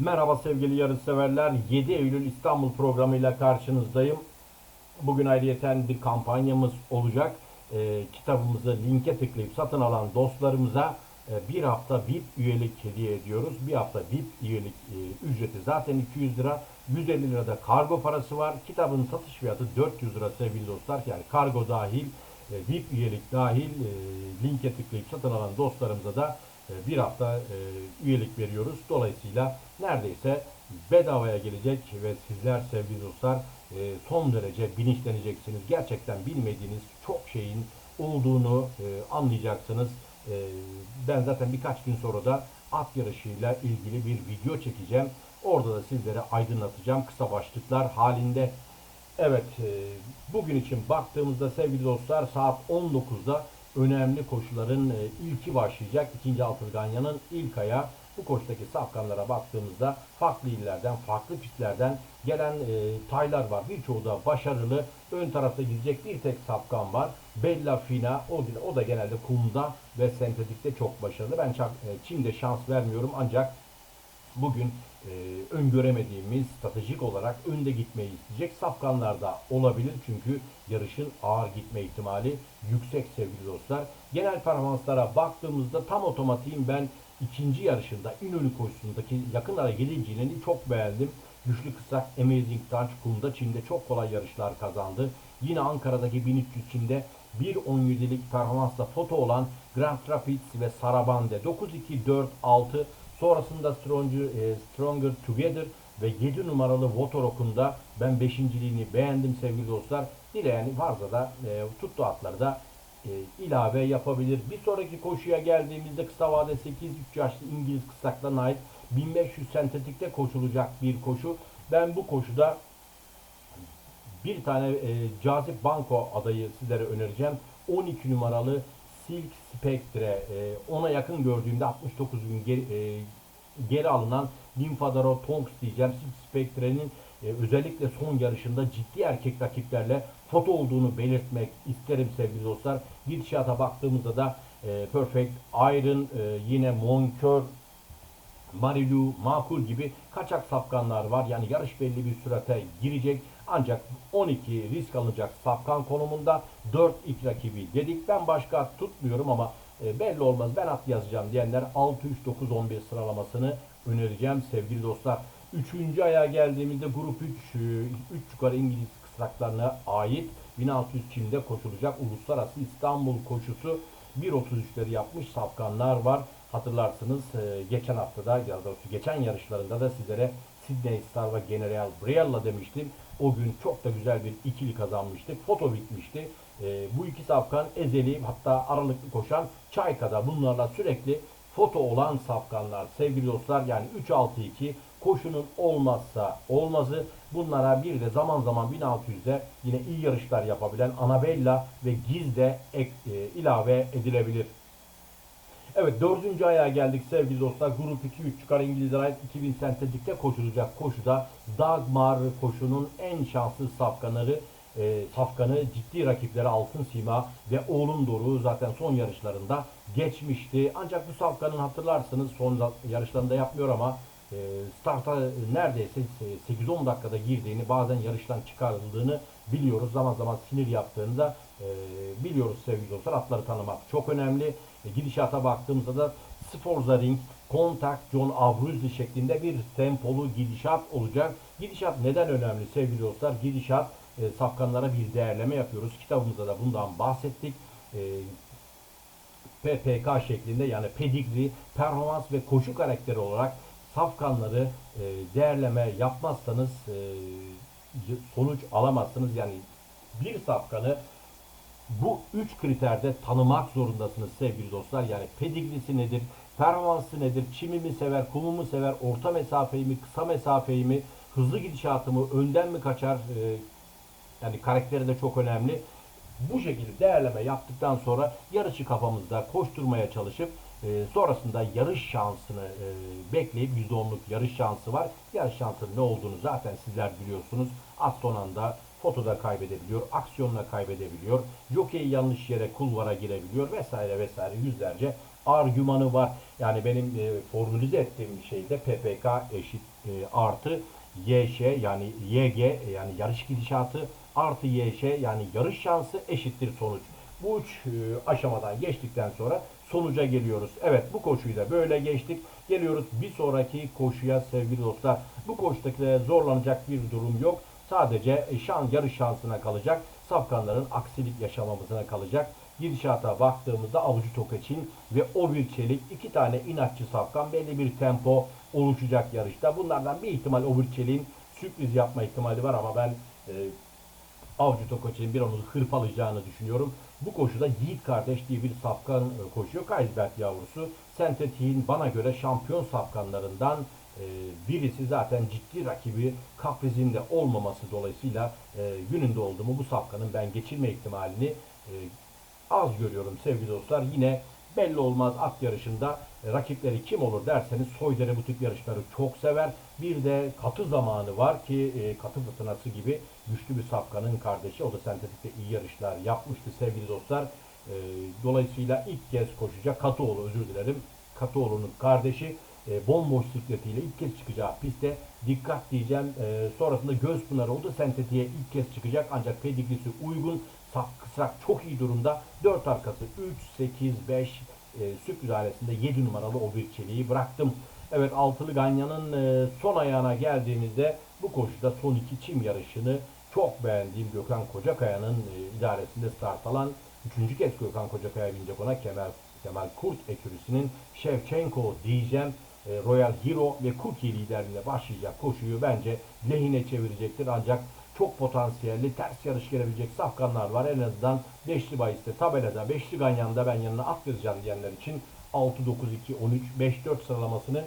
Merhaba sevgili yarışseverler. 7 Eylül İstanbul programıyla karşınızdayım. Bugün ayrıyeten bir kampanyamız olacak. Ee, kitabımızı linke tıklayıp satın alan dostlarımıza e, bir hafta VIP üyelik hediye ediyoruz. Bir hafta VIP üyelik e, ücreti zaten 200 lira. 150 lirada kargo parası var. Kitabın satış fiyatı 400 lira sevgili dostlar. Yani kargo dahil, e, VIP üyelik dahil e, linke tıklayıp satın alan dostlarımıza da e, bir hafta e, üyelik veriyoruz. Dolayısıyla neredeyse bedavaya gelecek ve sizler sevgili dostlar e, son derece bilinçleneceksiniz. Gerçekten bilmediğiniz çok şeyin olduğunu e, anlayacaksınız. Ben zaten birkaç gün sonra da at yarışıyla ilgili bir video çekeceğim. Orada da sizlere aydınlatacağım kısa başlıklar halinde. Evet, bugün için baktığımızda sevgili dostlar saat 19'da önemli koşuların e, ilki başlayacak. İkinci Altırganya'nın ilk ayağı. Bu koşudaki safkanlara baktığımızda farklı illerden, farklı pistlerden gelen e, taylar var. Birçoğu da başarılı. Ön tarafta gidecek bir tek safkan var. Bella Fina. O, o da genelde kumda ve sentetikte çok başarılı. Ben e, Çim'de şans vermiyorum ancak bugün e, öngöremediğimiz stratejik olarak önde gitmeyi isteyecek safkanlar da olabilir. Çünkü yarışın ağır gitme ihtimali yüksek sevgili dostlar. Genel performanslara baktığımızda tam otomatiğim ben ikinci yarışında İnönü koşusundaki yakın ara geleceğini çok beğendim. Güçlü kısak Amazing Touch kumda Çin'de çok kolay yarışlar kazandı. Yine Ankara'daki 1300 Çin'de 1.17'lik performansla foto olan Grand Rapids ve Sarabande 9-2-4-6 sonrasında Stronger, e, Stronger Together ve 7 numaralı Votorok'unda ben beşinciliğini beğendim sevgili dostlar. Dileyen varsa da e, tuttu atları da e, ilave yapabilir. Bir sonraki koşuya geldiğimizde kısa vade 8-3 yaşlı İngiliz kısaklarına ait 1500 sentetikte koşulacak bir koşu. Ben bu koşuda bir tane e, cazip banko adayı sizlere önereceğim. 12 numaralı Silk Spectre. E, ona yakın gördüğümde 69 gün geri, e, geri alınan Nymphadora Tonks diyeceğim. Silk Spectre'nin e, özellikle son yarışında ciddi erkek rakiplerle foto olduğunu belirtmek isterim sevgili dostlar. Gidişata baktığımızda da e, Perfect Iron, e, yine Monkör, Marilu, Makul gibi kaçak safkanlar var. Yani yarış belli bir sürate girecek. Ancak 12 risk alınacak safkan konumunda 4 ilk rakibi dedik. Ben başka tutmuyorum ama e, belli olmaz ben at yazacağım diyenler 6-3-9-11 sıralamasını önereceğim sevgili dostlar. Üçüncü ayağa geldiğimizde grup 3, 3 yukarı İngiliz kısraklarına ait 1600 Çin'de koşulacak uluslararası İstanbul koşusu 1.33'leri yapmış safkanlar var. Hatırlarsınız e, geçen haftada ya da geçen yarışlarında da sizlere Sydney Star ve General Briella demiştim. O gün çok da güzel bir ikili kazanmıştık. Foto bitmişti. E, bu iki safkan ezeli hatta aralıklı koşan Çayka'da bunlarla sürekli foto olan safkanlar sevgili dostlar yani 3-6-2 koşunun olmazsa olmazı bunlara bir de zaman zaman 1600'de yine iyi yarışlar yapabilen Anabella ve Giz de ek, e, ilave edilebilir. Evet dördüncü ayağa geldik sevgili dostlar. Grup 2-3 çıkar İngilizler ait 2000 sentetikte koşulacak koşuda Dagmar koşunun en şanslı safkanları e, safkanı ciddi rakiplere Altın Sima ve Oğlum Doru zaten son yarışlarında geçmişti. Ancak bu safkanın hatırlarsınız son yarışlarında yapmıyor ama e, starta neredeyse 8-10 dakikada girdiğini bazen yarıştan çıkarıldığını biliyoruz. Zaman zaman sinir yaptığını da e, biliyoruz sevgili dostlar. Atları tanımak çok önemli. Gidişata baktığımızda da Sforza Ring, Contact, John Abruzzi şeklinde bir tempolu gidişat olacak. Gidişat neden önemli sevgili dostlar? Gidişat e, safkanlara bir değerleme yapıyoruz. Kitabımızda da bundan bahsettik. E, PPK şeklinde yani pedigree, performans ve koşu karakteri olarak safkanları e, değerleme yapmazsanız e, sonuç alamazsınız. Yani bir safkanı bu üç kriterde tanımak zorundasınız sevgili dostlar. Yani pedigrisi nedir, performansı nedir, çimi mi sever, kumu mu sever, orta mesafeyi mi, kısa mesafeyi mi, hızlı gidişatı mı, önden mi kaçar, e, yani karakteri de çok önemli. Bu şekilde değerleme yaptıktan sonra yarışı kafamızda koşturmaya çalışıp e, sonrasında yarış şansını e, bekleyip %10'luk yarış şansı var. Yarış şansının ne olduğunu zaten sizler biliyorsunuz. Az son anda fotoda kaybedebiliyor, aksiyonla kaybedebiliyor, jockey yanlış yere kulvara girebiliyor vesaire vesaire yüzlerce argümanı var. Yani benim e, formülize ettiğim şeyde PPK eşit e, artı YŞ yani YG yani yarış gidişatı artı YŞ yani yarış şansı eşittir sonuç. Bu üç e, aşamadan geçtikten sonra sonuca geliyoruz. Evet bu koşuyu da böyle geçtik. Geliyoruz bir sonraki koşuya sevgili dostlar. Bu koşudaki zorlanacak bir durum yok. Sadece e, şan yarış şansına kalacak. Safkanların aksilik yaşamamızına kalacak. Gidişata baktığımızda Avucu Tokaç'in ve o bir çelik iki tane inatçı safkan belli bir tempo oluşacak yarışta. Bunlardan bir ihtimal o bir çeliğin sürpriz yapma ihtimali var ama ben e, Avcı Tokoç'un bir onu hırpalayacağını düşünüyorum. Bu koşuda Yiğit kardeş diye bir safkan e, koşuyor. Kaysbert yavrusu. Sentetiğin bana göre şampiyon safkanlarından e, birisi zaten ciddi rakibi kaprizinde olmaması dolayısıyla e, gününde oldu mu bu safkanın ben geçirme ihtimalini e, az görüyorum sevgili dostlar. Yine belli olmaz at yarışında e, rakipleri kim olur derseniz Soydere bu tip yarışları çok sever. Bir de katı zamanı var ki e, katı fırtınası gibi güçlü bir safkanın kardeşi. O da sentetikte iyi yarışlar yapmıştı sevgili dostlar. E, dolayısıyla ilk kez koşacak Katıoğlu özür dilerim. Katıoğlu'nun kardeşi e, bomboş sikletiyle ilk kez çıkacağı pistte dikkat diyeceğim. E, sonrasında Gözpınar oldu. Sentetiğe ilk kez çıkacak ancak pedigrisi uygun. Saf kısrak çok iyi durumda. 4 arkası 3, 8, 5 e, sürpriz ailesinde 7 numaralı o bir çeliği bıraktım. Evet altılı Ganyan'ın e, son ayağına geldiğimizde bu koşuda son iki çim yarışını çok beğendiğim Gökhan Kocakaya'nın e, idaresinde start alan üçüncü kez Gökhan Kocakaya binecek ona Kemal, Kemal Kurt ekürüsünün Shevchenko diyeceğim. E, Royal Hero ve Cookie liderliğinde başlayacak koşuyu bence lehine çevirecektir. Ancak çok potansiyelli ters yarış gelebilecek safkanlar var. En azından Beşli Bayis'te tabelada Beşli Ganyan'da ben yanına at yazacağım diyenler için 6, 9, 2, 13, 5, 4 sıralamasını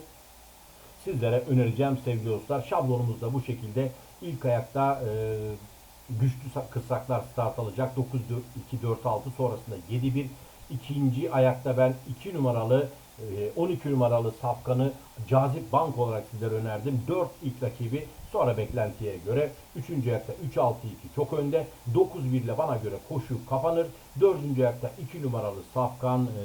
sizlere önereceğim sevgili dostlar. Şablonumuz da bu şekilde. İlk ayakta e, güçlü sa- kısraklar start alacak. 9, 4, 2, 4, 6 sonrasında 7, 1. İkinci ayakta ben 2 numaralı 12 numaralı safkanı cazip bank olarak sizlere önerdim. 4 ilk rakibi sonra beklentiye göre. 3. ayakta 3, 6, 2 çok önde. 9, 1 ile bana göre koşu kapanır. 4. ayakta 2 numaralı safkan e,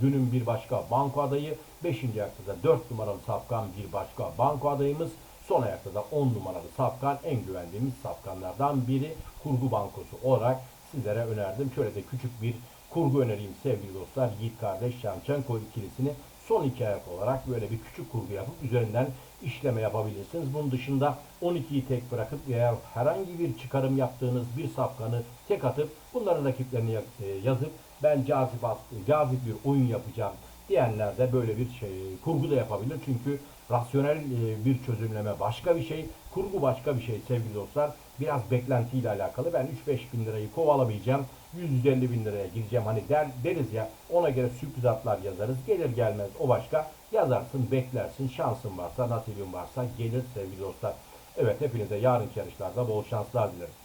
günün bir başka banko adayı. 5. ayakta da 4 numaralı safkan bir başka banko adayımız. Son ayakta da 10 numaralı safkan en güvendiğimiz safkanlardan biri kurgu bankosu olarak sizlere önerdim. Şöyle de küçük bir kurgu önereyim sevgili dostlar. Yiğit kardeş Şamçenko ikilisini son iki ayak olarak böyle bir küçük kurgu yapıp üzerinden işleme yapabilirsiniz. Bunun dışında 12'yi tek bırakıp veya herhangi bir çıkarım yaptığınız bir safkanı tek atıp bunların rakiplerini e, yazıp ben cazip, cazip bir oyun yapacağım diyenler de böyle bir şey kurgu da yapabilir. Çünkü rasyonel e, bir çözümleme başka bir şey, kurgu başka bir şey sevgili dostlar. Biraz beklentiyle alakalı. Ben 3-5 bin lirayı kovalamayacağım. 150 bin liraya gireceğim. Hani der, deriz ya ona göre sürpriz atlar yazarız. Gelir gelmez o başka. Yazarsın, beklersin. Şansın varsa, nasibin varsa gelir sevgili dostlar. Evet hepinize yarınki yarışlarda bol şanslar dilerim.